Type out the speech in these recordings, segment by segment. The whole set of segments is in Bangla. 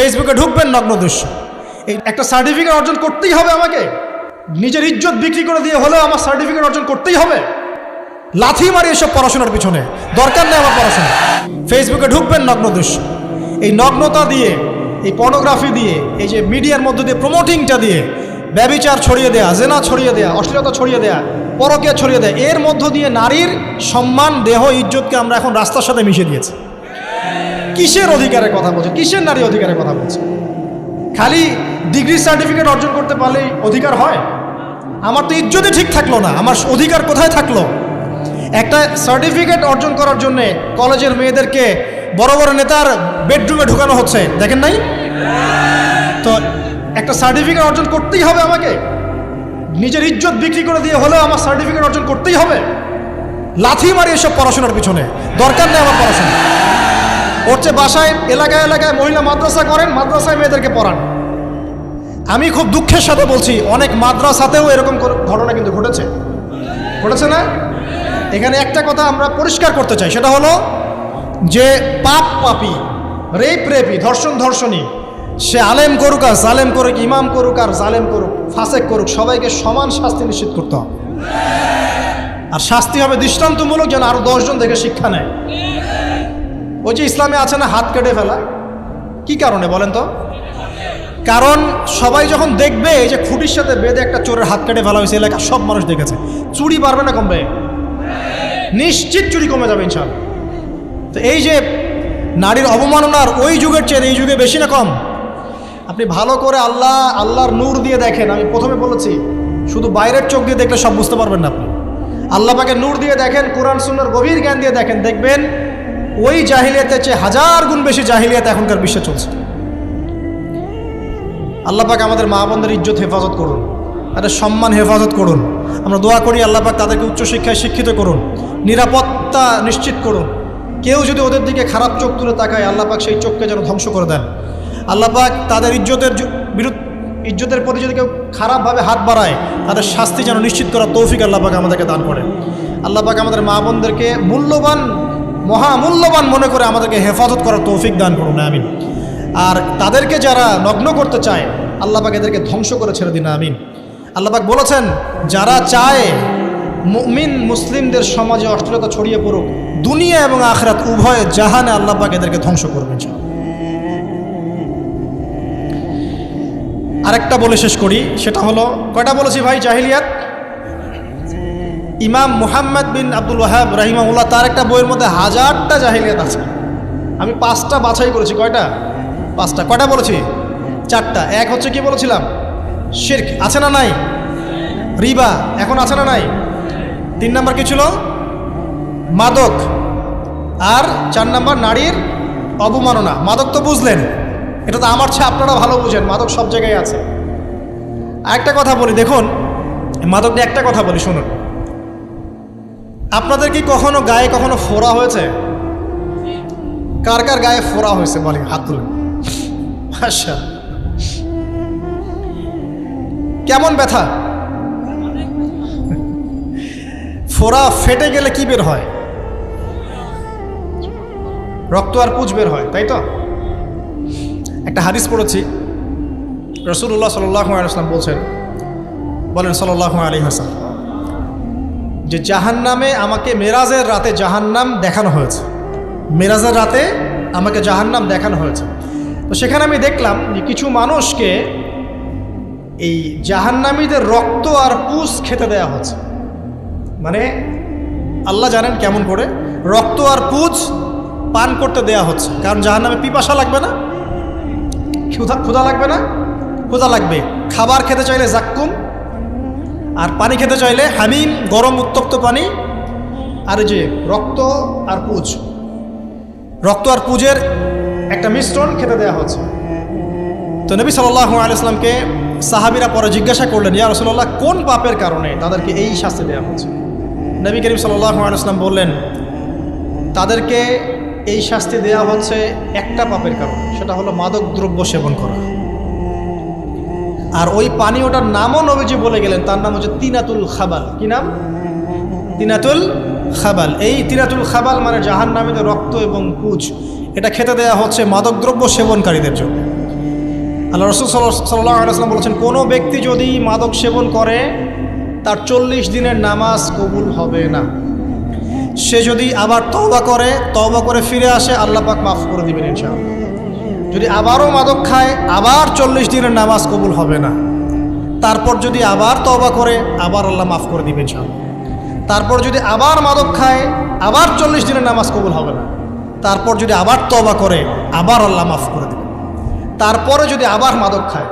ফেসবুকে ঢুকবেন নগ্ন দৃশ্য। এই একটা সার্টিফিকেট অর্জন করতেই হবে আমাকে। নিজের ইজ্জত বিক্রি করে দিয়ে হলেও আমার সার্টিফিকেট অর্জন করতেই হবে। লাথি মারি এসব পড়াশোনার পিছনে। দরকার নেই আমার পড়াশোনা। ফেসবুকে ঢুকবেন নগ্ন দৃশ্য। এই নগ্নতা দিয়ে, এই পর্নোগ্রাফি দিয়ে, এই যে মিডিয়ার মধ্য দিয়ে প্রমোটিংটা দিয়ে, ব্যবিচার ছড়িয়ে দেয়া, জেনা ছড়িয়ে দেয়া, অশ্লীলতা ছড়িয়ে দেয়া পরকে ছড়িয়ে দেয়া, এর মধ্য দিয়ে নারীর সম্মান, দেহ, ইজ্জতকে আমরা এখন রাস্তার সাথে মিশিয়ে দিয়েছি। কিসের অধিকারের কথা বলছে? কিসের নারী অধিকারের কথা বলছে? খালি ডিগ্রি সার্টিফিকেট অর্জন করতে পারলেই অধিকার হয়? আমার তো ইজ্জতই ঠিক থাকল না। আমার অধিকার কোথায় থাকল? একটা সার্টিফিকেট অর্জন করার জন্যে কলেজের মেয়েদেরকে বড় বড় নেতার বেডরুমে ঢুকানো হচ্ছে। দেখেন নাই? তো একটা সার্টিফিকেট অর্জন করতেই হবে আমাকে। নিজের ইজ্জত বিক্রি করে দিয়ে হলেও আমার সার্টিফিকেট অর্জন করতেই হবে। লাথি মারি এসব পড়াশোনার পিছনে। দরকার নেই আমার পড়াশোনা চেয়ে বাসায়, এলাকায় এলাকায় মহিলা মাদ্রাসা করেন, মাদ্রাসায় মেয়েদেরকে পড়ান। আমি খুব দুঃখের সাথে বলছি, অনেক মাদ্রাসাতেও এরকম ঘটনা কিন্তু ঘটেছে। ঘটেছে না? এখানে একটা কথা আমরা পরিষ্কার করতে চাই, সেটা হলো যে পাপ পাপি, রেপ রেপি, ধর্ষণ ধর্ষণী, সে আলেম করুক আর জালেম করুক, ইমাম করুক আর জালেম করুক, ফাসেক করুক, সবাইকে সমান শাস্তি নিশ্চিত করতে হবে। আর শাস্তি হবে দৃষ্টান্তমূলক যেন আরও দশজন দেখে শিক্ষা নেয়। ওই যে ইসলামে আছে না, হাত কেটে ফেলা। কি কারণে বলেন তো? কারণ সবাই যখন দেখবে, এই যে খুঁটির সাথে বেঁধে একটা চোরের হাত কেটে ফেলা হয়েছে এলাকা সব মানুষ দেখেছে। চুরি বাড়বে না কমবে? নিশ্চিত চুরি কমে যাবে ইনশাল তো এই যে নারীর অবমাননার ওই যুগের চেয়ে এই যুগে বেশি না কম? আপনি ভালো করে আল্লাহ, আল্লাহর নূর দিয়ে দেখেন। আমি প্রথমে বলেছি, শুধু বাইরের চোখ দিয়ে দেখলে সব বুঝতে পারবেন না আপনি। আল্লাহ পাকে নূর দিয়ে দেখেন, কোরআন সুন্নার গভীর জ্ঞান দিয়ে দেখেন। দেখবেন ওই জাহিলিয়াতের চেয়ে হাজার গুণ বেশি জাহিলিয়াত এখনকার বিশ্বে চলছে। আল্লাহ পাক আমাদের মা বোনদের ইজ্জত হেফাজত করুন, তাদের সম্মান হেফাজত করুন। আমরা দোয়া করি আল্লাহ পাক তাদেরকে উচ্চশিক্ষায় শিক্ষিত করুন, নিরাপত্তা নিশ্চিত করুন। কেউ যদি ওদের দিকে খারাপ চোখ তুলে তাকায়, আল্লাহ পাক সেই চোখকে যেন ধ্বংস করে দেন। আল্লাহ পাক তাদের ইজ্জতের বিরুদ্ধ ইজ্জতের প্রতি যদি কেউ খারাপভাবে হাত বাড়ায়, তাদের শাস্তি যেন নিশ্চিত করার তৌফিক আল্লাহ পাক আমাদেরকে দান করে আল্লাহ পাক আমাদের মা বোনদেরকে মূল্যবান মহামূল্যবান মনে করে আমাদেরকে হেফাজত করার তৌফিক দান করুন, আমিন। আর তাদেরকে যারা নগ্ন করতে চায়, আল্লাহ পাক এদেরকে ধ্বংস করে ছেড়ে দিন, আমিন। আল্লাহ পাক বলেছেন, যারা চায় মুমিন মুসলিমদের সমাজে অশ্লীলতা ছড়িয়ে পড়ুক, দুনিয়া এবং আখরাত উভয় জাহানে আল্লাহ পাক এদেরকে ধ্বংস করবেন আরেকটা বলে শেষ করি, সেটা হলো, কয়টা বলেছি ভাই, জাহিলিয়াত? ইমাম মুহাম্মদ বিন আব্দুল ওয়াহাব রাহিমাউল্লাহ তার একটা বইয়ের মধ্যে হাজারটা জাহিলিয়াত আছে। আমি পাঁচটা বাছাই করেছি, কয়টা? পাঁচটা। কয়টা বলেছি? চারটা। এক হচ্ছে কি বলেছিলাম? শির্ক। আছে না নাই? রিবা। এখন আছে না নাই? তিন নাম্বার কি ছিল? মাদক। আর চার নাম্বার নারীর অবমাননা। মাদক তো বুঝলেন। এটা তো আমার চেয়ে আপনারা ভালো বুঝেন। মাদক সব জায়গায় আছে। আরেকটা কথা বলি, দেখুন। মাদক নিয়ে একটা কথা বলি, শুনুন। আপনাদের কি কখনো গায়ে কখনো ফোড়া হয়েছে? কার কার গায়ে ফোড়া হয়েছে বলেন, হাত তুলে আচ্ছা কেমন ব্যথা? ফোড়া ফেটে গেলে কি বের হয়? রক্ত আর পুজ বের হয়, তাই তো? একটা হাদিস পড়েছি রসুল্লাহ সাল্লাম বলছেন, বলেন সাল্লাহ আলী হাসান যে জাহান্নামে আমাকে মেরাজের রাতে জাহান্নাম দেখানো হয়েছে। মেরাজের রাতে আমাকে জাহান্নাম দেখানো হয়েছে। তো সেখানে আমি দেখলাম যে কিছু মানুষকে এই জাহান্নামীদের রক্ত আর পুষ খেতে দেয়া হচ্ছে। মানে আল্লাহ জানেন কেমন করে রক্ত আর পুজ পান করতে দেয়া হচ্ছে। কারণ জাহান্নামে পিপাসা লাগবে না, ক্ষুধা ক্ষুধা লাগবে না, ক্ষুধা লাগবে। খাবার খেতে চাইলে জাক্কুম আর পানি খেতে চাইলে হামিম, গরম উত্তপ্ত পানি, আর যে রক্ত আর পুজ। রক্ত আর পুজের একটা মিশ্রণ খেতে দেওয়া হচ্ছে। তো নবী সাল্লাহ আলাইসলামকে সাহাবিরা পরে জিজ্ঞাসা করলেন, ইয়া রসুল্লাহ কোন পাপের কারণে তাদেরকে এই শাস্তি দেওয়া হচ্ছে? নবী করিম সাল্লাহ আলাইসলাম বললেন, তাদেরকে এই শাস্তি দেওয়া হচ্ছে একটা পাপের কারণে, সেটা হলো মাদক দ্রব্য সেবন করা। আর ওই পানি ওটার নামও নবীজি বলে গেলেন, তার নাম হচ্ছে তিনাতুল খাবাল। কি নাম? তিনাতুল খাবাল। এই তিনাতুল খাবাল মানে জাহান নামীদের রক্ত এবং পুজ এটা খেতে দেওয়া হচ্ছে মাদকদ্রব্য সেবনকারীদের জন্য। আল্লাহ রসুল আলাইসলাম বলেছেন, কোনো ব্যক্তি যদি মাদক সেবন করে, তার চল্লিশ দিনের নামাজ কবুল হবে না। সে যদি আবার তওবা করে তওবা করে ফিরে আসে, আল্লাহ পাক মাফ করে দিবেন ইনশাআল্লাহ। যদি আবারও মাদক খায়, আবার চল্লিশ দিনের নামাজ কবুল হবে না। তারপর যদি আবার তওবা করে, আবার আল্লাহ মাফ করে দিবেন ইনশাআল্লাহ। তারপর যদি আবার মাদক খায়, আবার চল্লিশ দিনের নামাজ কবুল হবে না। তারপর যদি আবার তওবা করে, আবার আল্লাহ মাফ করে দেবেন তারপরে যদি আবার মাদক খায়,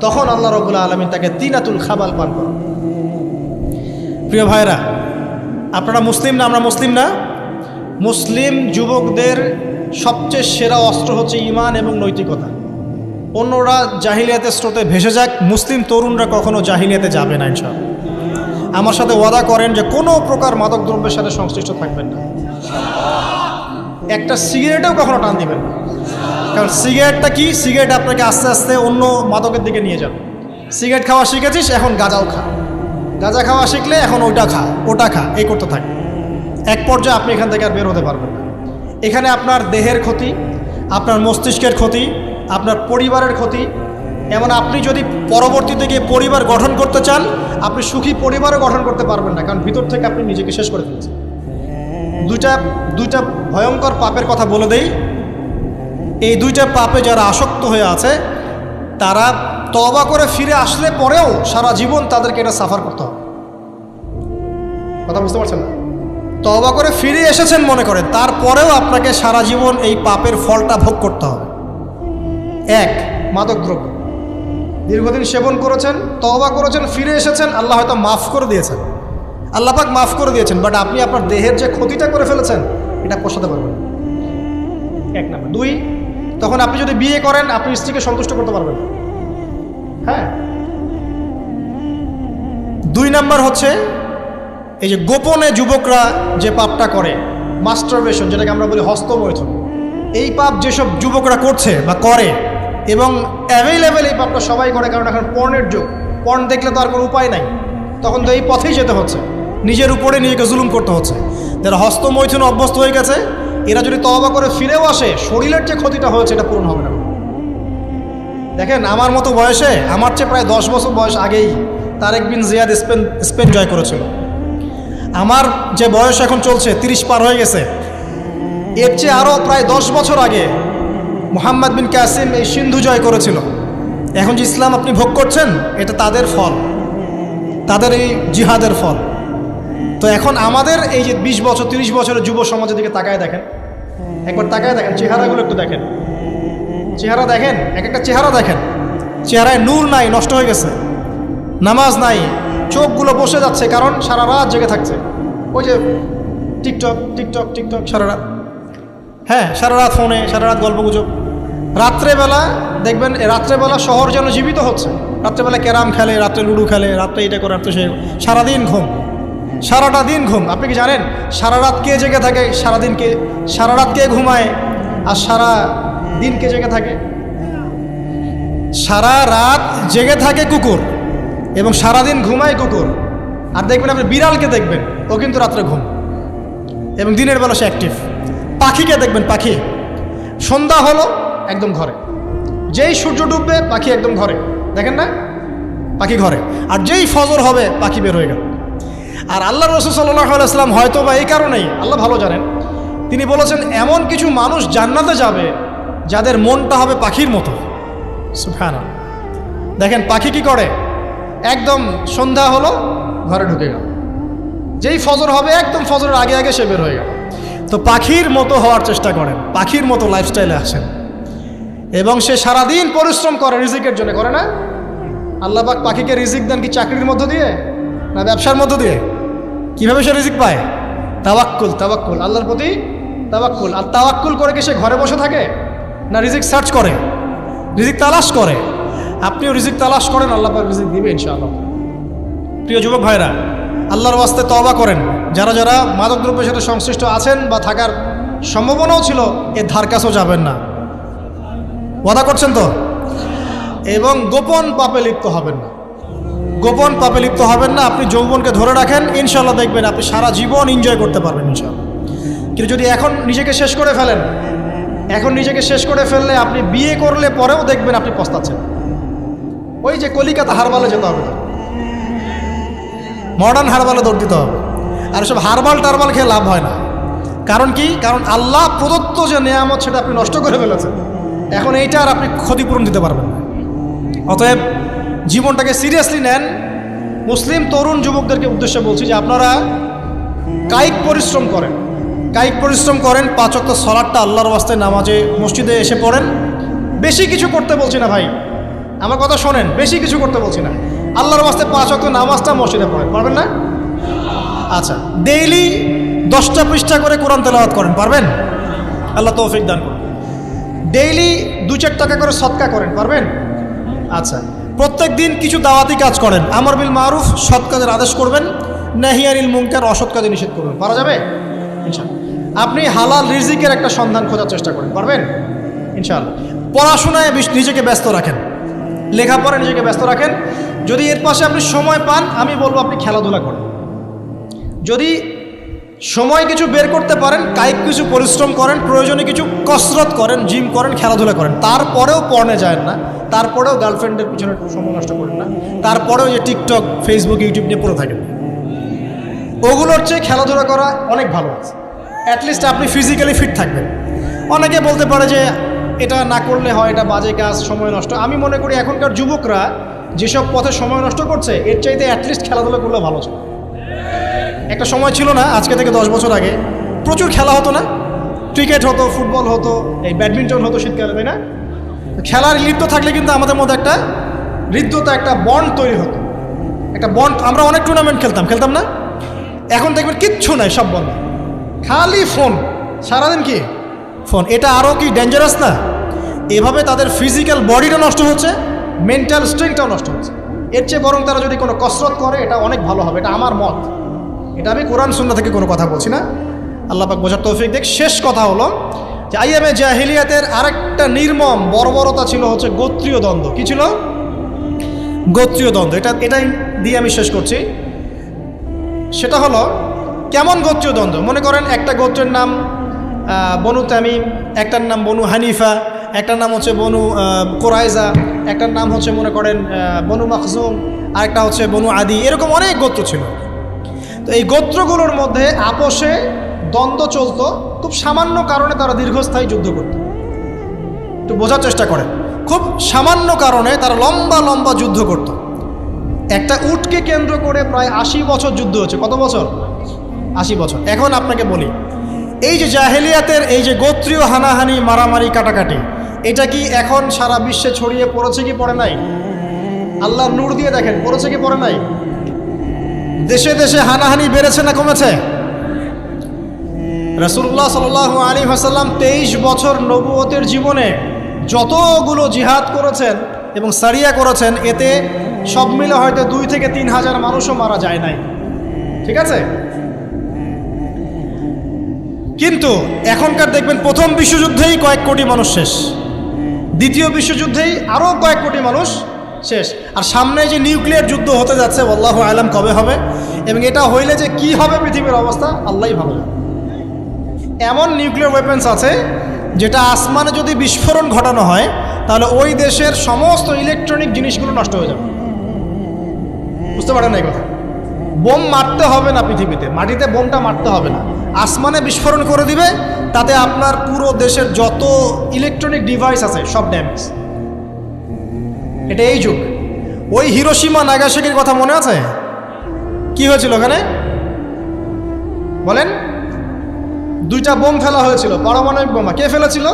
তখন আল্লাহ রবুল্লা আলমী তাকে তিনাতুল খাবাল পান করেন। প্রিয় ভাইরা আপনারা মুসলিম না, আমরা মুসলিম না? মুসলিম যুবকদের সবচেয়ে সেরা অস্ত্র হচ্ছে ইমান এবং নৈতিকতা। অন্যরা জাহিলিয়াতের স্রোতে ভেসে যাক, মুসলিম তরুণরা কখনো জাহিলিয়াতে যাবে না ইনশাল আমার সাথে ওয়াদা করেন যে কোনো প্রকার মাদক দ্রব্যের সাথে সংশ্লিষ্ট থাকবেন না। একটা সিগারেটেও কখনো টান দিবেন না। কারণ সিগারেটটা কি? সিগারেট আপনাকে আস্তে আস্তে অন্য মাদকের দিকে নিয়ে যাবে। সিগারেট খাওয়া শিখেছিস? এখন গাঁজাও খা। গাঁজা খাওয়া শিখলে এখন ওইটা খা, ওটা খা, এই করতে থাকে। এক পর্যায়ে আপনি এখান থেকে আর বের হতে পারবেন এখানে আপনার দেহের ক্ষতি, আপনার মস্তিষ্কের ক্ষতি, আপনার পরিবারের ক্ষতি। এমন আপনি যদি পরবর্তীতে গিয়ে পরিবার গঠন করতে চান, আপনি সুখী পরিবারও গঠন করতে পারবেন না, কারণ ভিতর থেকে আপনি নিজেকে শেষ করে ফেলছেন। দুইটা দুইটা ভয়ঙ্কর পাপের কথা বলে দেই। এই দুইটা পাপে যারা আসক্ত হয়ে আছে, তারা তবা করে ফিরে আসলে পরেও সারা জীবন তাদেরকে এটা সাফার করতে হবে। কথা বুঝতে পারছেন? না তবা করে ফিরে এসেছেন মনে করেন, তারপরেও আপনাকে সারা জীবন এই পাপের ফলটা ভোগ করতে হবে। এক মাদক দ্রব্য দীর্ঘদিন সেবন করেছেন তবা করেছেন, ফিরে এসেছেন, আল্লাহ হয়তো মাফ করে দিয়েছেন। আল্লাহ পাক মাফ করে দিয়েছেন বাট আপনি আপনার দেহের যে ক্ষতিটা করে ফেলেছেন, এটা পোষাতে পারবেন এক নাম্বার। দুই, তখন আপনি যদি বিয়ে করেন, আপনি স্ত্রীকে সন্তুষ্ট করতে পারবেন হ্যাঁ? দুই নাম্বার হচ্ছে এই যে গোপনে যুবকরা যে পাপটা করে মাস্টারবেশন যেটাকে আমরা বলি হস্তমৈথুন, এই পাপ যেসব যুবকরা করছে বা করে এবং অ্যাভেলেবেল এই পাপটা সবাই করে, কারণ এখন পর্ণের যুগ পর্ন দেখলে তো আর কোনো উপায় নাই। তখন তো এই পথেই যেতে হচ্ছে, নিজের উপরে নিজেকে জুলুম করতে হচ্ছে। যারা হস্তমৈথুন অভ্যস্ত হয়ে গেছে, এরা যদি তবা করে ফিরেও আসে, শরীরের যে ক্ষতিটা হয়েছে, এটা পূরণ হবে না। দেখেন, আমার মতো বয়সে, আমার চেয়ে প্রায় দশ বছর বয়স আগেই Tariq bin Ziyad Spain Spain জয় করেছিল। আমার যে বয়স এখন চলছে, তিরিশ পার হয়ে গেছে। এর চেয়ে আরও প্রায় দশ বছর আগে মোহাম্মদ বিন কাসিম এই সিন্ধু জয় করেছিল। এখন যে ইসলাম আপনি ভোগ করছেন, এটা তাদের ফল। তাদের এই জিহাদের ফল। তো এখন আমাদের এই যে বিশ বছর, তিরিশ বছরের যুব সমাজের দিকে তাকায় দেখেন। একবার তাকায় দেখেন, চেহারাগুলো একটু দেখেন। চেহারা দেখেন, এক একটা চেহারা দেখেন। চেহারায় নূর নাই, নষ্ট হয়ে গেছে। নামাজ নাই চোখগুলো বসে যাচ্ছে কারণ সারা রাত জেগে থাকছে। ওই যে টিকটক টিকটক টিকটক, সারা রাত। হ্যাঁ সারা রাত ফোনে, সারা রাত গল্প গুজব রাত্রেবেলা দেখবেন রাত্রেবেলা শহর যেন জীবিত হচ্ছে। রাত্রেবেলা ক্যারাম খেলে, রাত্রে লুডু খেলে, রাত্রে এটা করে, রাত্রে সে সারাদিন ঘুম। সারাটা দিন ঘুম। আপনি কি জানেন? সারা রাত কে জেগে থাকে? সারাদিন কে সারা রাত কে ঘুমায়? আর সারা দিন কে জেগে থাকে? সারা রাত জেগে থাকে কুকুর। এবং সারাদিন ঘুমায় কুকুর। আর দেখবেন আপনি বিড়ালকে দেখবেন, ও কিন্তু রাত্রে ঘুম। এবং দিনের বেলা সে অ্যাক্টিভ পাখিকে দেখবেন, পাখি। সন্ধ্যা হলো একদম ঘরে। যেই সূর্য ডুববে, পাখি একদম ঘরে। দেখেন না? পাখি ঘরে। আর যেই ফজর হবে, পাখি বের হয়ে গেল। আর আল্লাহ রসুল সাল্লাহ আলাইসলাম হয়তো বা এই কারণেই, আল্লাহ ভালো জানেন, তিনি বলেছেন, এমন কিছু মানুষ জান্নাতে যাবে, যাদের মনটা হবে পাখির মতো। সুফানা দেখেন, পাখি কি করে? একদম সন্ধ্যা হলো, ঘরে ঢুকে গেল। যেই ফজর হবে, একদম ফজরের আগে আগে সে বের হয়ে গেল। তো পাখির মতো হওয়ার চেষ্টা করেন, পাখির মতো লাইফস্টাইলে আসেন। এবং সে সারাদিন পরিশ্রম করে, রিজিকের জন্য করে না। আল্লাহবাক পাখিকে রিজিক দেন কি চাকরির মধ্য দিয়ে, না ব্যবসার মধ্য দিয়ে? কীভাবে সে রিজিক পায়? তাওয়াক্কুল তাওয়াক্কুল, আল্লাহর প্রতি তাওয়াক্কুল। আর তাওয়াক্কুল করে কি সে ঘরে বসে থাকে? না রিজিক সার্চ করে? রিজিক তালাশ করে? আপনিও রিজিক তালাশ করেন, আল্লাহ পাক রিজিক দিবে ইনশাআল্লাহ। প্রিয় যুবক ভাইরা, আল্লাহর ওয়াস্তে তওবা করেন। যারা যারা মাদক দ্রব্যের সাথে সংশ্লিষ্ট আছেন বা থাকার সম্ভাবনাও ছিল এর ধার কাছেও যাবেন না। ওয়াদা করছেন তো? এবং গোপন পাপে লিপ্ত হবেন না। গোপন পাপে লিপ্ত হবেন না, আপনি যৌবনকে ধরে রাখেন ইনশাল্লাহ দেখবেন আপনি সারা জীবন এনজয় করতে পারবেন ইনশাল্লাহ কিন্তু যদি এখন নিজেকে শেষ করে ফেলেন, এখন নিজেকে শেষ করে ফেললে আপনি বিয়ে করলে পরেও দেখবেন আপনি পস্তাচ্ছেন। ওই যে কলিকাতা হারবালে যেতে হবে। মডার্ন হারবালে দৌড় দিতে হবে। আর সব হারবাল টারবাল খেয়ে লাভ হয় না। কারণ কি? কারণ আল্লাহ প্রদত্ত যে নেয়ামত সেটা আপনি নষ্ট করে ফেলেছেন। এখন এইটা আর আপনি ক্ষতিপূরণ দিতে পারবেন না। অতএব জীবনটাকে সিরিয়াসলি নেন। মুসলিম, তরুণ যুবকদেরকে উদ্দেশ্যে বলছি যে আপনারা কায়িক পরিশ্রম করেন। কায়িক পরিশ্রম করেন পাঁচক্ত সলাটটা আল্লাহর বাস্তায় নামাজে মসজিদে এসে পড়েন। বেশি কিছু করতে বলছি না ভাই। আমার কথা শোনেন, বেশি কিছু করতে বলছি না। আল্লাহর বাস্তায় পাঁচ অক্ত নামাজটা মসজিদে পড়েন, পারবেন না? আচ্ছা ডেইলি দশটা পৃষ্ঠা করে কোরআন তেলাওয়াত করেন, পারবেন? আল্লাহ তৌফিক দান করুন। ডেইলি দু চার টাকা করে সৎকা করেন, পারবেন? আচ্ছা প্রত্যেক দিন কিছু দাওয়াতি কাজ করেন, আমর বিল মারুফ সৎ কাজের আদেশ করবেন নাহিয়ারিল মুঙ্কার অসৎ কাজে নিষেধ করবেন, পারা যাবে? ইনশাল্লাহ আপনি হালাল রিজিকের একটা সন্ধান খোঁজার চেষ্টা করেন, পারবেন? ইনশাল্লাহ পড়াশোনায় নিজেকে ব্যস্ত রাখেন। লেখাপড়ায় নিজেকে ব্যস্ত রাখেন। যদি এর পাশে আপনি সময় পান, আমি বলব আপনি খেলাধুলা করেন। যদি সময় কিছু বের করতে পারেন, কায়িক কিছু পরিশ্রম করেন, প্রয়োজনে কিছু কসরত করেন, জিম করেন, খেলাধুলা করেন, তারপরেও পড়নে যায় না, তারপরেও গার্লফ্রেন্ডের পিছনে সময় নষ্ট করেন না, তারপরেও যে টিকটক, ফেসবুক, ইউটিউব নিয়ে পড়ে থাকেন। ওগুলোর চেয়ে খেলাধুলা করা অনেক ভালো আছে। অ্যাটলিস্ট আপনি ফিজিক্যালি ফিট থাকবেন। অনেকে বলতে পারে যে এটা না করলে হয়, এটা বাজে কাজ, সময় নষ্ট। আমি মনে করি এখনকার যুবকরা যেসব পথে সময় নষ্ট করছে, এর চাইতে অ্যাটলিস্ট খেলাধুলা করলে ভালো ছিল। একটা সময় ছিল না, আজকে থেকে দশ বছর আগে। প্রচুর খেলা হতো না। ক্রিকেট হতো, ফুটবল হতো, এই ব্যাডমিন্টন হতো শীতকালে, তাই না? খেলার লিপ্ত থাকলে কিন্তু আমাদের মধ্যে একটা হৃদ্যতা, একটা বন্ড তৈরি হতো। একটা বন্ড আমরা অনেক টুর্নামেন্ট খেলতাম খেলতাম না? এখন দেখবেন কিচ্ছু নাই, সব বন্ধ। খালি ফোন সারাদিন কি? ফোন। এটা আরও কি ডেঞ্জারাস না? এভাবে তাদের ফিজিক্যাল বডিটা নষ্ট হচ্ছে মেন্টাল স্ট্রেংথটাও নষ্ট হচ্ছে। এর চেয়ে বরং তারা যদি কোনো কসরত করে, এটা অনেক ভালো হবে। এটা আমার মত। এটা আমি কোরআন সুন্না থেকে কোনো কথা বলছি না। আল্লাহ পাক বোঝার তৌফিক দেখ। শেষ কথা হলো যে আইএমএ জাহিলিয়াতের আরেকটা নির্মম বর্বরতা ছিল হচ্ছে গোত্রীয় দ্বন্দ্ব। কী ছিল? গোত্রীয় দ্বন্দ্ব। এটা এটাই দিয়ে আমি শেষ করছি। সেটা হলো কেমন গোত্রীয় দ্বন্দ্ব? মনে করেন একটা গোত্রের নাম বনু তামিম, একটার নাম বনু হানিফা, একটার নাম হচ্ছে বনু কোরাইজা, একটার নাম হচ্ছে মনে করেন বনু মখজুম, আরেকটা হচ্ছে বনু আদি। এরকম অনেক গোত্র ছিল। তো এই গোত্রগুলোর মধ্যে আপোষে দ্বন্দ্ব চলত, খুব সামান্য কারণে তারা দীর্ঘস্থায়ী যুদ্ধ করত। একটু বোঝার চেষ্টা করেন। খুব সামান্য কারণে তারা লম্বা লম্বা যুদ্ধ করত। একটা উটকে কেন্দ্র করে প্রায় আশি বছর যুদ্ধ হচ্ছে। কত বছর? আশি বছর। এখন আপনাকে বলি এই যে জাহেলিয়াতের এই যে গোত্রীয় হানাহানি, মারামারি, কাটাকাটি, এটা কি এখন সারা বিশ্বে ছড়িয়ে পড়েছে কি পড়ে নাই? আল্লাহ নূর দিয়ে দেখেন, পড়েছে কি পড়ে নাই? দেশে দেশে হানাহানি বেড়েছে না কমেছে? রসুল্লাহ সাল আলী হাসাল্লাম তেইশ বছর নবুয়তের জীবনে যতগুলো জিহাদ করেছেন এবং সারিয়া করেছেন, এতে সব মিলে হয়তো দুই থেকে তিন হাজার মানুষও মারা যায় নাই। ঠিক আছে? কিন্তু এখনকার দেখবেন প্রথম বিশ্বযুদ্ধেই কয়েক কোটি মানুষ শেষ। দ্বিতীয় বিশ্বযুদ্ধেই আরও কয়েক কোটি মানুষ শেষ। আর সামনে যে নিউক্লিয়ার যুদ্ধ হতে যাচ্ছে, আল্লাহ আলাম কবে হবে? এবং এটা হইলে যে কি হবে পৃথিবীর অবস্থা, আল্লাহই ভালো এমন নিউক্লিয়ার ওয়েপেন্স আছে, যেটা আসমানে যদি বিস্ফোরণ ঘটানো হয়, তাহলে ওই দেশের সমস্ত ইলেকট্রনিক জিনিসগুলো নষ্ট হয়ে যাবে। বুঝতে পারেন এই কথা? বোম মারতে হবে না পৃথিবীতে, মাটিতে বোমটা মারতে হবে না। আসমানে বিস্ফোরণ করে দিবে, তাতে আপনার পুরো দেশের যত ইলেকট্রনিক ডিভাইস আছে, সব ড্যামেজ এটা এই যুগ। ওই হিরোসীমা নাগাসাকির কথা মনে আছে? কি হয়েছিল ওখানে? বলেন। দুইটা বোম ফেলা হয়েছিল, পারমাণবিক বোমা। কে ফেলেছিল?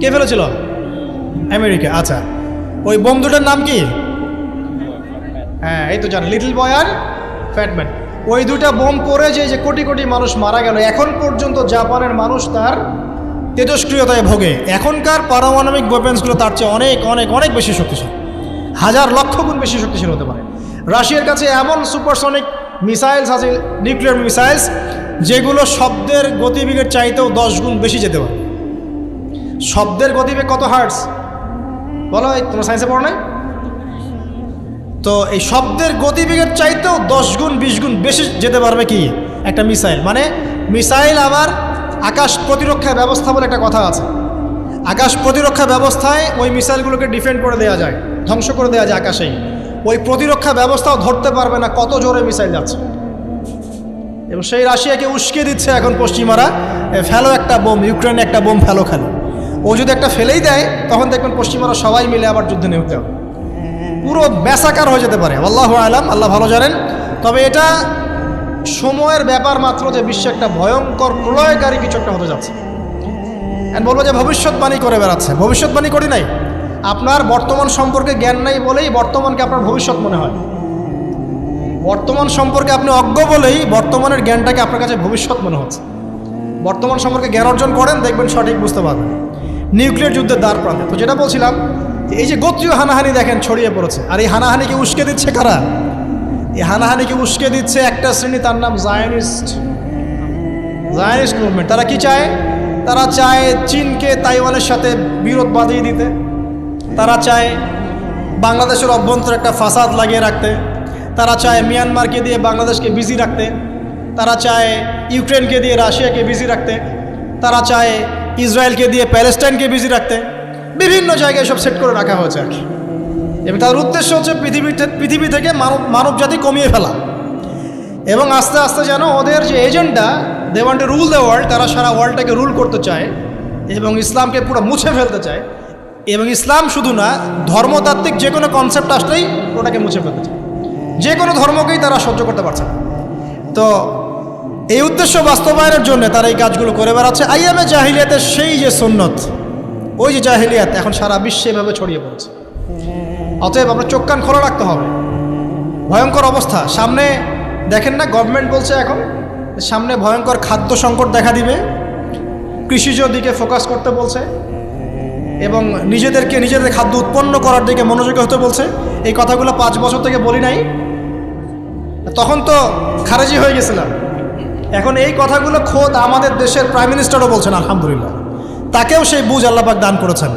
কে ফেলেছিল? আমেরিকা। আচ্ছা। ওই বোম দুটার নাম কি? হ্যাঁ এই তো জানেন লিটল বয় আর ফ্যাটম্যান। ওই দুটা বোম করে যে যে কোটি কোটি মানুষ মারা গেল। এখন পর্যন্ত জাপানের মানুষ তার তেজস্ক্রিয়তায় ভোগে। এখনকার পারমাণবিক ওয়েপেন্সগুলো তার চেয়ে অনেক অনেক অনেক বেশি শক্তিশালী। হাজার লক্ষ গুণ বেশি শক্তিশালী হতে পারে। রাশিয়ার কাছে এমন সুপারসনিক মিসাইলস আছে নিউক্লিয়ার মিসাইলস যেগুলো শব্দের গতিবেগের চাইতেও দশ গুণ বেশি যেতে পারে। শব্দের গতিবেগ কত হার্টস বলো তোমার সায়েন্সে পড়ো না তো এই শব্দের গতিবেগের চাইতেও দশ গুণ, বিশ গুণ বেশি যেতে পারবে কি? একটা মিসাইল। মানে মিসাইল আবার আকাশ প্রতিরক্ষা ব্যবস্থা বলে একটা কথা আছে। আকাশ প্রতিরক্ষা ব্যবস্থায় ওই মিসাইলগুলোকে ডিফেন্ড করে দেওয়া যায়, ধ্বংস করে দেওয়া যায় আকাশেই। ওই প্রতিরক্ষা ব্যবস্থাও ধরতে পারবে না, কত জোরে মিসাইল যাচ্ছে। এবং সেই রাশিয়াকে উস্কে দিচ্ছে এখন পশ্চিমারা ফেলো একটা বোম, ইউক্রেনে একটা বোম ফেলো খেলো। ও যদি একটা ফেলেই দেয়, তখন দেখবেন পশ্চিমারা সবাই মিলে আবার যুদ্ধে নেমতে হবে পুরো ব্যাসাকার হয়ে যেতে পারে। আল্লাহ আলাম, আল্লাহ ভালো জানেন। তবে এটা সময়ের ব্যাপার মাত্র যে বিশ্বে একটা ভয়ঙ্কর প্রলয়কারী কিছু একটা হতে যাচ্ছে। বলব যে ভবিষ্যৎবাণী করে বেড়াচ্ছে। ভবিষ্যৎবাণী করি নাই। আপনার বর্তমান সম্পর্কে জ্ঞান নাই বলেই বর্তমানকে আপনার ভবিষ্যৎ মনে হয়। বর্তমান সম্পর্কে আপনি অজ্ঞ বলেই বর্তমানের জ্ঞানটাকে আপনার কাছে ভবিষ্যৎ মনে হচ্ছে। বর্তমান সম্পর্কে জ্ঞান অর্জন করেন, দেখবেন সঠিক বুঝতে পারবেন। নিউক্লিয়ার যুদ্ধের দ্বার প্রান্তে। তো যেটা বলছিলাম এই যে গোত্রীয় হানাহানি দেখেন, ছড়িয়ে পড়েছে। আর এই হানাহানিকে উস্কে দিচ্ছে কারা? এই হানাহানিকে উস্কে দিচ্ছে একটা শ্রেণি, তার নাম জায়নিস্ট জায়নিস্ট মুভমেন্ট তারা কি চায়? তারা চায় চীনকে তাইওয়ানের সাথে বিরোধ বাঁধিয়ে দিতে। তারা চায় বাংলাদেশের অভ্যন্তরে একটা ফাসাদ লাগিয়ে রাখতে। তারা চায় মিয়ানমারকে দিয়ে বাংলাদেশকে বিজি রাখতে। তারা চায় ইউক্রেনকে দিয়ে রাশিয়াকে বিজি রাখতে। তারা চায় ইসরায়েলকে দিয়ে প্যালেস্টাইনকে বিজি রাখতে। বিভিন্ন জায়গায় সব সেট করে রাখা হয়েছে আর এবং তার উদ্দেশ্য হচ্ছে পৃথিবী পৃথিবী থেকে মানব মানব জাতি কমিয়ে ফেলা। এবং আস্তে আস্তে যেন ওদের যে agenda they want to rule the world তারা সারা ওয়ার্ল্ডটাকে রুল করতে চায় এবং ইসলামকে পুরো মুছে ফেলতে চায়। এবং ইসলাম শুধু না, ধর্মতাত্ত্বিক যে কোনো কনসেপ্ট আসলেই ওটাকে মুছে ফেলতে চায়। যে কোনো ধর্মকেই তারা সহ্য করতে পারছে না। তো এই উদ্দেশ্য বাস্তবায়নের জন্য তারা এই কাজগুলো করে বেড়াচ্ছে। আইএমএ জাহিলিয়াতের সেই যে সুন্নত ওই যে জাহিলিয়াত, এখন সারা বিশ্বে এভাবে ছড়িয়ে পড়েছে। অতএব আমরা চোখ কান খোলা রাখতে হবে। ভয়ঙ্কর অবস্থা। সামনে দেখেন না গভর্নমেন্ট বলছে এখন সামনে ভয়ঙ্কর খাদ্য সংকট দেখা দিবে। কৃষিজ দিকে ফোকাস করতে বলছে এবং নিজেদেরকে নিজেদের খাদ্য উৎপন্ন করার দিকে মনোযোগী হতে বলছে। এই কথাগুলো পাঁচ বছর থেকে বলি নাই। তখন তো খারেজি হয়ে গেছিলাম। এখন এই কথাগুলো খোদ আমাদের দেশের প্রাইম মিনিস্টারও বলছেন, আলহামদুলিল্লাহ। তাকেও সেই বুঝ আল্লাপাক দান করেছেন।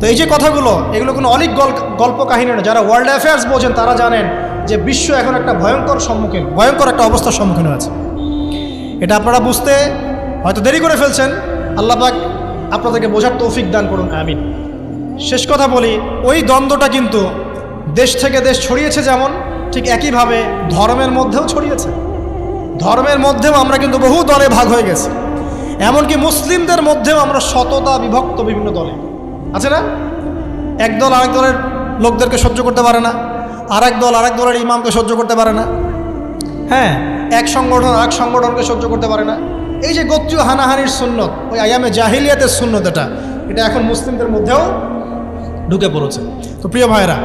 তো এই যে কথাগুলো, এগুলো কোনো গল্প গল্প কাহিনী না যারা ওয়ার্ল্ড অ্যাফেয়ার্স বোঝেন, তারা জানেন যে বিশ্ব এখন একটা ভয়ঙ্কর সম্মুখীন, ভয়ঙ্কর একটা অবস্থার সম্মুখীন হয়েছে। এটা আপনারা বুঝতে হয়তো দেরি করে ফেলছেন। আল্লাপাক আপনাদেরকে বোঝার তৌফিক দান করুন। আমিন। শেষ কথা বলি, ওই দ্বন্দ্বটা কিন্তু দেশ থেকে দেশ ছড়িয়েছে যেমন, ঠিক একইভাবে ধর্মের মধ্যেও ছড়িয়েছে। ধর্মের মধ্যেও আমরা কিন্তু বহু দলে ভাগ হয়ে গেছি। এমনকি মুসলিমদের মধ্যেও আমরা শততা বিভক্ত বিভিন্ন দলে। আছে না? এক দল আরেক দলের লোকদেরকে সহ্য করতে পারে না, আরেক দল আরেক দলের ইমামকে সহ্য করতে পারে না। হ্যাঁ এক সংগঠন আরেক সংগঠনকে সহ্য করতে পারে না। এই যে গোত্রীয় হানাহানির সুন্নত, ওই আয়ামে জাহিলিয়াতের সুন্নত এটা এটা এখন মুসলিমদের মধ্যেও ঢুকে পড়েছে। তো প্রিয় ভাইরা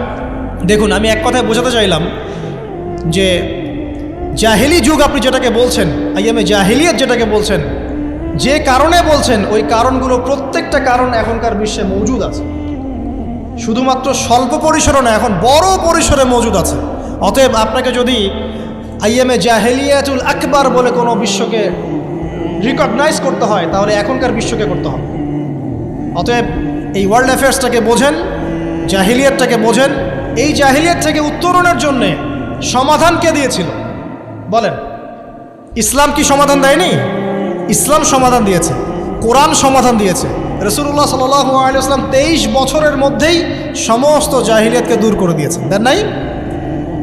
দেখুন, আমি এক কথায় বোঝাতে চাইলাম যে জাহিলি যুগ আপনি যেটাকে বলছেন আইএমএ জাহিলিয়াত যেটাকে বলছেন যে কারণে বলছেন, ওই কারণগুলো প্রত্যেকটা কারণ এখনকার বিশ্বে মজুদ আছে। শুধুমাত্র স্বল্প পরিসরে না এখন বড় পরিসরে মজুদ আছে। অতএব আপনাকে যদি আইএমএ জাহেলিয়াতুল আকবার বলে কোনো বিশ্বকে রিকগনাইজ করতে হয়, তাহলে এখনকার বিশ্বকে করতে হবে। অতএব এই ওয়ার্ল্ড অ্যাফেয়ার্সটাকে বোঝেন, জাহিলিয়াতটাকে বোঝেন। এই জাহিলিয়াত থেকে উত্তরণের জন্যে সমাধান কে দিয়েছিল? বলেন, ইসলাম কি সমাধান দেয়নি? ইসলাম সমাধান দিয়েছে, কোরআন সমাধান দিয়েছে। রসুল্লাহ সাল্লাম তেইশ বছরের মধ্যেই সমস্ত জাহিলিয়াতকে দূর করে দিয়েছেন। দেন নাই?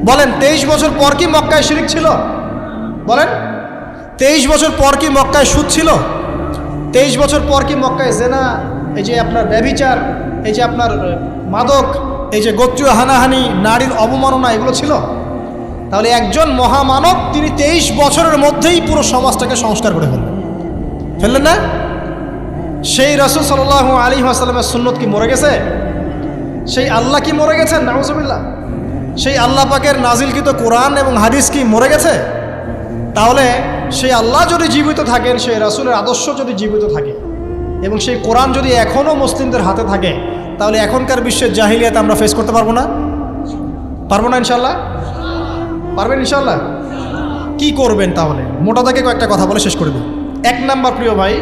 বলেন, তেইশ বছর পর কি মক্কায় শিরিক ছিল? বলেন, তেইশ বছর পর কি মক্কায় সুদ ছিল? তেইশ বছর পর কি মক্কায় জেনা, এই যে আপনার ব্যভিচার, এই যে আপনার মাদক, এই যে গোত্রীয় হানাহানি, নারীর অবমাননা, এগুলো ছিল? তাহলে একজন মহামানব, তিনি তেইশ বছরের মধ্যেই পুরো সমাজটাকে সংস্কার করে ফেললেন। ফেললেন না? সেই রসুল সাল আলী আসালামের সুন্নত কি মরে গেছে? সেই আল্লাহ কি মরে গেছেন? নাউজুবিল্লাহ। সেই আল্লাহ পাকের নাজিলকৃত কোরআন এবং হাদিস কি মরে গেছে? তাহলে সেই আল্লাহ যদি জীবিত থাকেন, সেই রাসুলের আদর্শ যদি জীবিত থাকে এবং সেই কোরআন যদি এখনও মুসলিমদের হাতে থাকে, তাহলে এখনকার বিশ্বের জাহিলিয়াত আমরা ফেস করতে পারব না? পারব না ইনশাল্লাহ পারবেন ইনশাল্লাহ কি করবেন তাহলে? মোটা থেকে কয়েকটা কথা বলে শেষ করে দিন এক নাম্বার প্রিয় ভাই,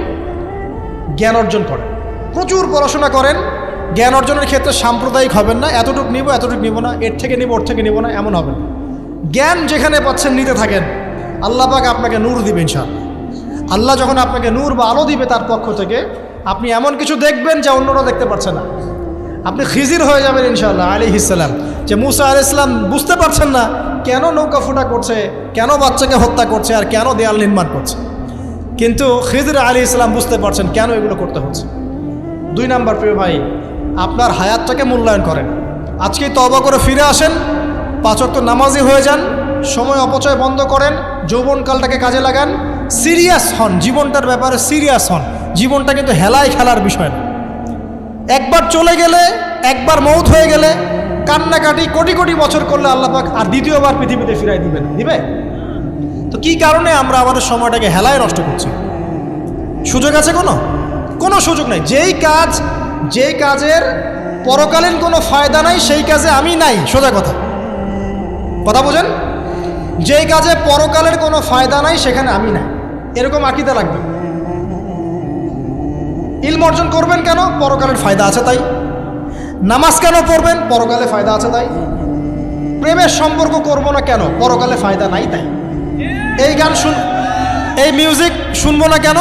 জ্ঞান অর্জন করেন। প্রচুর পড়াশোনা করেন, জ্ঞান অর্জনের ক্ষেত্রে সাম্প্রদায়িক হবেন না, এতটুকু নিব এতটুকু নিব না, এর থেকে নিব, ওর থেকে নিব না, এমন হবে না। জ্ঞান যেখানে পাচ্ছেন, নিতে থাকেন। আল্লাহ পাক আপনাকে নূর দিবেন ইনশাআল্লাহ। আল্লাহ যখন আপনাকে নূর বা আলো দিবে তার পক্ষ থেকে, আপনি এমন কিছু দেখবেন যা অন্যরা দেখতে পারছে না। আপনি খিজির হয়ে যাবেন ইনশাআল্লাহ আলী ইসলাম যে মুসা আলি ইসলাম বুঝতে পারছেন না কেন নৌকা ফুটা করছে, কেন বাচ্চাকে হত্যা করছে, আর কেন দেয়াল নির্মাণ করছে। কিন্তু খিজির আলী ইসলাম বুঝতে পারছেন কেন এগুলো করতে হচ্ছে। দুই নাম্বার প্রিয় ভাই, আপনার হায়াতটাকে মূল্যায়ন করেন। আজকেই তবা করে ফিরে আসেন পাঁচক্ত নামাজি হয়ে যান, সময় অপচয় বন্ধ করেন, যৌবনকালটাকে কাজে লাগান। সিরিয়াস হন, জীবনটার ব্যাপারে সিরিয়াস হন। জীবনটা কিন্তু হেলায় খেলার বিষয় না। একবার চলে গেলে, একবার মৌত হয়ে গেলে, কান্নাকাটি, কোটি কোটি বছর করলে আল্লাহ পাক আর দ্বিতীয়বার পৃথিবীতে ফিরাই দিবেন। দিবে? তো কি কারণে আমরা আমাদের সময়টাকে হেলায় নষ্ট করছি? সুযোগ আছে কোনো? কোনো সুযোগ নাই। যেই কাজ, যেই কাজের পরকালীন কোনো ফায়দা নাই, সেই কাজে আমি নাই। সোজা কথা। কথা বোঝেন? যেই কাজে পরকালের কোনো ফায়দা নাই, সেখানে আমি নাই। এরকম আকিদা লাগবে। ইলম অর্জন করবেন কেন? পরকালের ফায়দা আছে তাই। নামাজ কেন পড়বেন? পরকালে ফায়দা আছে তাই। প্রেমের সম্পর্ক করব না কেন? পরকালে ফায়দা নাই তাই। এই গান শুন, এই মিউজিক শুনব না কেন?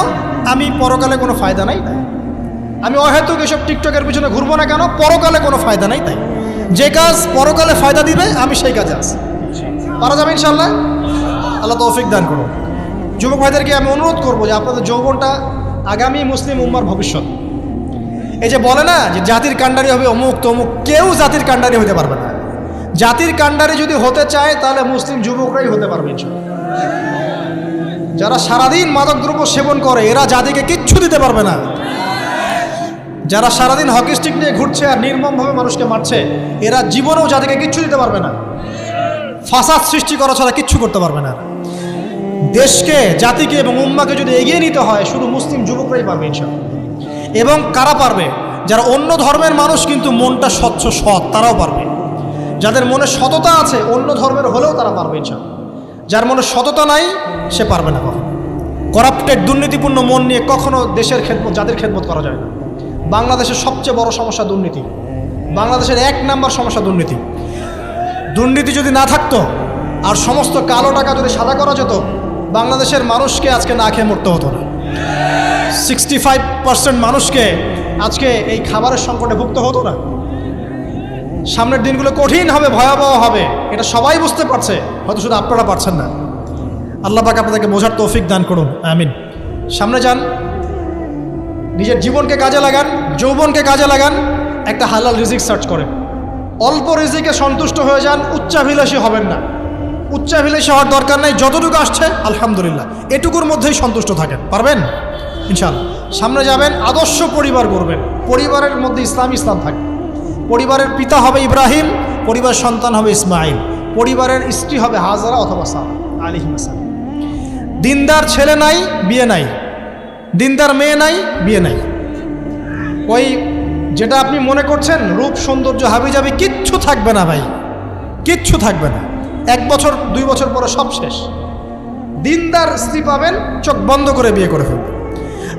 আমি পরকালে কোনো ফায়দা নাই, তাই। আমি অহেতুক এসব টিকটকের পিছনে ঘুরবো না কেন? পরকালে কোনো ফায়দা নাই, তাই। যে কাজ পরকালে ফায়দা দিবে, আমি সেই কাজে আছি। পারা যাবে ইনশাল্লাহ আল্লাহ তৌফিক দান করুন যুবক ভাইদেরকে আমি অনুরোধ করব যে আপনাদের যৌবনটা আগামী মুসলিম উম্মার ভবিষ্যৎ। এই যে বলে না যে জাতির কাণ্ডারি হবে অমুক তমুক, কেউ জাতির কাণ্ডারি হতে পারবে না। জাতির কাণ্ডারি যদি হতে চায়, তাহলে মুসলিম যুবকরাই হতে পারবে ইনশাল্লাহ যারা সারাদিন মাদকদ্রব্য সেবন করে, এরা জাতিকে কিচ্ছু দিতে পারবে না। যারা সারাদিন হকি স্টিক নিয়ে ঘুরছে আর নির্মমভাবে মানুষকে মারছে, এরা জীবনেও জাতিকে কিচ্ছু দিতে পারবে না। ফাসাদ সৃষ্টি করা ছাড়া কিচ্ছু করতে পারবে না। দেশকে, জাতিকে এবং উম্মাকে যদি এগিয়ে নিতে হয়, শুধু মুসলিম যুবকরাই পারবে ইনশাল্লাহ এবং কারা পারবে? যারা অন্য ধর্মের মানুষ কিন্তু মনটা স্বচ্ছ সৎ, তারাও পারবে। যাদের মনে সততা আছে, অন্য ধর্মের হলেও তারা পারবে ইনশাল্লাহ যার মনে সততা নাই, সে পারবে না কখনো। করাপ্টেড দুর্নীতিপূর্ণ মন নিয়ে কখনো দেশের খেদমত জাতির খেদমত করা যায় না। বাংলাদেশের সবচেয়ে বড় সমস্যা দুর্নীতি। বাংলাদেশের এক নাম্বার সমস্যা দুর্নীতি। দুর্নীতি যদি না থাকতো, আর সমস্ত কালো টাকা যদি সাদা করা যেত, বাংলাদেশের মানুষকে আজকে না খেয়ে মরতে হতো না। সিক্সটি ফাইভ পার্সেন্ট মানুষকে আজকে এই খাবারের সংকটে ভুগতে হতো না। সামনের দিনগুলো কঠিন হবে, ভয়াবহ হবে। এটা সবাই বুঝতে পারছে, হয়তো শুধু আপনারা পারছেন না। আল্লাহ পাক আপনাদেরকে বোঝার তৌফিক দান করুন, আমিন। সামনে যান, নিজের জীবনকে কাজে লাগান, যৌবনকে কাজে লাগান, একটা হালাল রিজিক সার্চ করেন। অল্প রিজিকে সন্তুষ্ট হয়ে যান, উচ্চাভিলাষী হবেন না। উচ্চাভিলাষী হওয়ার দরকার নেই, যতটুকু আসছে, আলহামদুলিল্লাহ, এটুকুর মধ্যেই সন্তুষ্ট থাকেন, পারবেন? ইনশাল্লাহ সামনে যাবেন, আদর্শ পরিবার করবেন পরিবারের মধ্যে ইসলাম ইসলাম থাকবে। পরিবারের পিতা হবে ইব্রাহিম পরিবার সন্তান হবে ইসমাইল, পরিবারের স্ত্রী হবে হাজারা অথবা সাল আলিহিম দিনদার ছেলে নাই, বিয়ে নাই। দিনদার মেয়ে নাই, বিয়ে নাই। ওই যেটা আপনি মনে করছেন, রূপ, সৌন্দর্য হাবি যাবি কিচ্ছু থাকবে না ভাই। কিচ্ছু থাকবে না। এক বছর, দুই বছর পরে সব শেষ। দিনদার স্ত্রী পাবেন, চোখ বন্ধ করে বিয়ে করে ফেলবেন।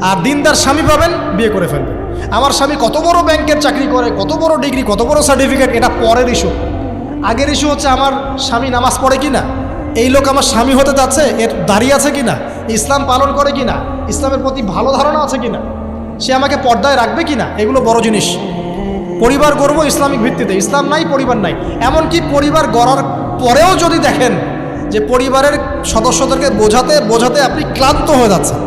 আর দিনদার স্বামী পাবেন, বিয়ে করে ফেলবেন। আমার স্বামী কত বড় ব্যাংকের চাকরি করে, কত বড় ডিগ্রি, কত বড় সার্টিফিকেট, এটা পরের ইস্যু আগের ইস্যু হচ্ছে আমার স্বামী নামাজ পড়ে কি না এই লোক আমার স্বামী হতে যাচ্ছে, এর দাঁড়িয়ে আছে কি না ইসলাম পালন করে কি না ইসলামের প্রতি ভালো ধারণা আছে কি না সে আমাকে পর্দায় রাখবে কি না এগুলো বড় জিনিস। পরিবার গড়ব ইসলামিক ভিত্তিতে, ইসলাম নাই, পরিবার নাই। এমনকি পরিবার গড়ার পরেও যদি দেখেন যে পরিবারের সদস্যদেরকে বোঝাতে বোঝাতে আপনি ক্লান্ত হয়ে যাচ্ছেন।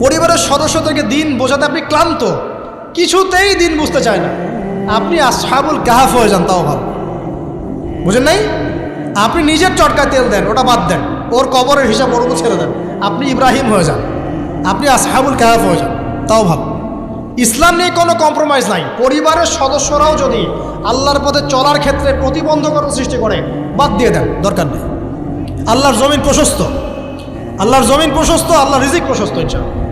পরিবারের সদস্যদেরকে দিন বোঝাতে আপনি ক্লান্ত। কিছুতেই দিন বুঝতে চায় না। আপনি আসহাবুল কাহাফ হয়ে যান, তাও ভালো। বুঝেন নাই? আপনি নিজের চটকায় তেল দেন, ওটা বাদ দেন। ওর কবরের হিসাব ওর উপর ছেড়ে দেন। আপনি ইব্রাহিম হয়ে যান। আপনি আসহাবুল কাহাফ হয়ে যান, তাও ভালো। ইসলাম নিয়ে কোনো কম্প্রোমাইজ নাই। পরিবারের সদস্যরাও যদি আল্লাহর পথে চলার ক্ষেত্রে প্রতিবন্ধকতা সৃষ্টি করে, বাদ দিয়ে দেন, দরকার নেই। আল্লাহর জমিন প্রশস্ত। আল্লাহর জমিন প্রশস্ত আল্লাহ রিজিক প্রশস্ত, ইনশাআল্লাহ।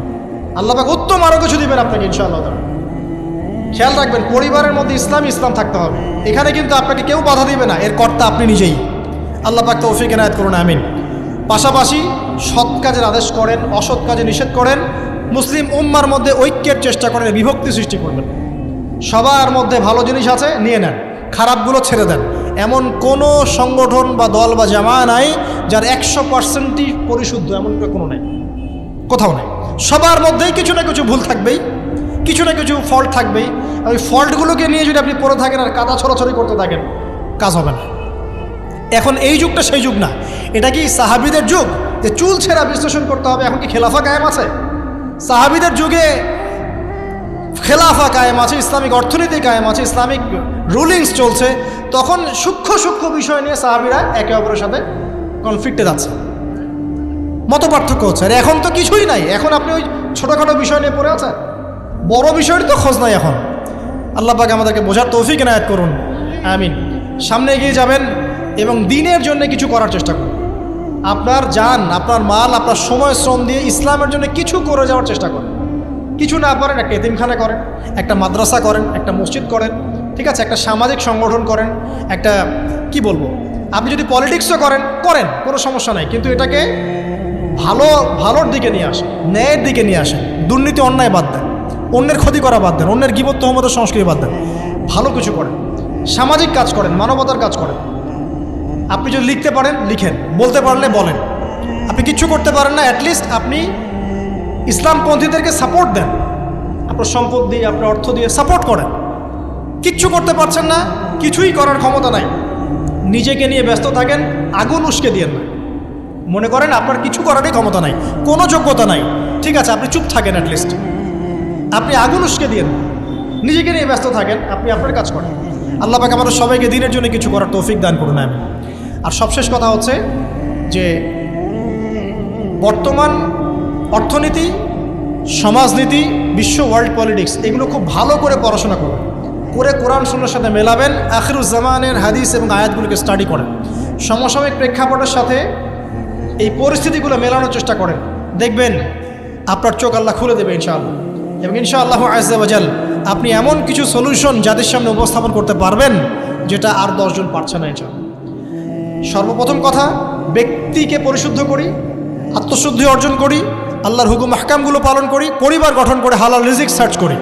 আল্লাহ পাক উত্তম আরও কিছু দিবেন আপনাকে, ইনশাআল্লাহ। খেয়াল রাখবেন, পরিবারের মধ্যে ইসলাম ইসলাম থাকতে হবে। এখানে কিন্তু আপনাকে কেউ বাধা দিবে না, এর কর্তা আপনি নিজেই। আল্লাহ পাক তৌফিক এনায়ত করুন, আমিন। পাশাপাশি সৎ কাজের আদেশ করেন, অসৎ কাজে নিষেধ করেন, মুসলিম উম্মার মধ্যে ঐক্যের চেষ্টা করেন, বিভক্তি সৃষ্টি করবেন। সবার মধ্যে ভালো জিনিস আছে, নিয়ে নেন। খারাপগুলো ছেড়ে দেন। এমন কোনো সংগঠন বা দল বা জামা নাই, যার একশো পার্সেন্টই পরিশুদ্ধ এমন কোনো নাই। কোথাও নেই। সবার মধ্যেই কিছু না কিছু ভুল থাকবেই, কিছু না কিছু ফল্ট থাকবেই। ওই ফল্টগুলোকে নিয়ে যদি আপনি পড়ে থাকেন আর কাদা ছড়াছড়ি করতে থাকেন, কাজ হবে না। এখন এই যুগটা সেই যুগ না। এটা কি সাহাবিদের যুগ? যে চুল ছেঁড়া বিশ্লেষণ করতে হবে, এখন কি খেলাফা কায়েম আছে? সাহাবিদের যুগে খেলাফা কায়েম আছে, ইসলামিক অর্থনীতি কায়েম আছে, ইসলামিক রুলিংস চলছে। তখন সূক্ষ্ম সূক্ষ্ম বিষয় নিয়ে সাহাবিরা একে অপরের সাথে কনফ্লিক্টে যাচ্ছে। মত পার্থক্য হচ্ছে। আর এখন তো কিছুই নাই। এখন আপনি ওই ছোটোখাটো বিষয় নিয়ে পড়ে আছেন। বড় বিষয়ের তো খোঁজ নাই এখন। আল্লাহ পাক আমাদেরকে বোঝার তৌফিক এনায়াত করুন। আমিন। সামনে এগিয়ে যাবেন এবং দিনের জন্য কিছু করার চেষ্টা করুন। আপনার যান, আপনার মাল, আপনার সময়, শ্রম দিয়ে ইসলামের জন্য কিছু করে যাওয়ার চেষ্টা করেন। কিছু না পারেন, একটা এতিমখানা করেন, একটা মাদ্রাসা করেন, একটা মসজিদ করেন, ঠিক আছে? একটা সামাজিক সংগঠন করেন, একটা, কি বলব? আপনি যদি পলিটিক্সও করেন করেন, কোনো সমস্যা নাই। কিন্তু এটাকে ভালো, ভালোর দিকে নিয়ে আসেন ন্যায়ের দিকে নিয়ে আসেন দুর্নীতি, অন্যায় বাদ দেন। অন্যের ক্ষতি করা বাদ দেন। অন্যের গিবত সংস্কৃতি বাদ দেন। ভালো কিছু করেন। সামাজিক কাজ করেন, মানবতার কাজ করেন। আপনি যদি লিখতে পারেন, লিখেন। বলতে পারলে বলেন। আপনি কিচ্ছু করতে পারেন না অ্যাটলিস্ট আপনি ইসলামপন্থীদেরকে সাপোর্ট দেন। আপনার সম্পদ দিয়ে, আপনার অর্থ দিয়ে সাপোর্ট করেন। কিচ্ছু করতে পারছেন না, কিছুই করার ক্ষমতা নাই। নিজেকে নিয়ে ব্যস্ত থাকেন, আগুন উস্কে দিয়ে না। মনে করেন আপনার কিছু করারই ক্ষমতা নাই, কোনো যোগ্যতা নাই। ঠিক আছে, আপনি চুপ থাকেন অ্যাটলিস্ট আপনি আগুন উস্কে দিয়েন। না। নিজেকে নিয়ে ব্যস্ত থাকেন, আপনি আপনার কাজ করেন। আল্লাহ পাক আমাদের সবাইকে দিনের জন্য কিছু করার তৌফিক দান করুন আমি আর সবশেষ কথা হচ্ছে যে, বর্তমান অর্থনীতি, সমাজনীতি, বিশ্ব ওয়ার্ল্ড পলিটিক্স এগুলো খুব ভালো করে পড়াশোনা করুন। করে কোরআন সুন্নার সাথে মেলাবেন আখিরুজ্জামানের হাদিস এবং আয়াতগুলোকে স্টাডি করেন। সমসাময়িক প্রেক্ষাপটের সাথে এই পরিস্থিতিগুলো মেলানোর চেষ্টা করেন। দেখবেন আপনার চোখ আল্লাহ খুলে দেবে ইনশাআল্লাহ। এবং ইনশাআল্লাহ আজাল আপনি এমন কিছু সলিউশন যাদের সামনে উপস্থাপন করতে পারবেন, যেটা আর দশজন পারছে না ইনশাআল্লাহ। সর্বপ্রথম কথা, ব্যক্তিকে পরিশুদ্ধ করি, আত্মশুদ্ধি অর্জন করি, আল্লাহর হুকুম হাকামগুলো পালন করি, পরিবার গঠন করে হালাল রিজিক সার্চ করি।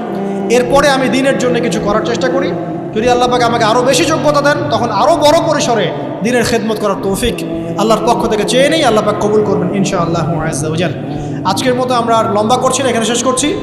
এরপরে আমি দিনের জন্য কিছু করার চেষ্টা করি। যদি আল্লাহ পাকে আমাকে আরও বেশি যোগ্যতা দেন, তখন আরও বড় পরিসরে দিনের খেদমত করার তৌফিক আল্লাহর পক্ষ থেকে চেয়ে নেই, আল্লাহ পাক কবুল করবেন ইনশা আল্লাহ আজকের মতো আমরা লম্বা করছি না, এখানে শেষ করছি।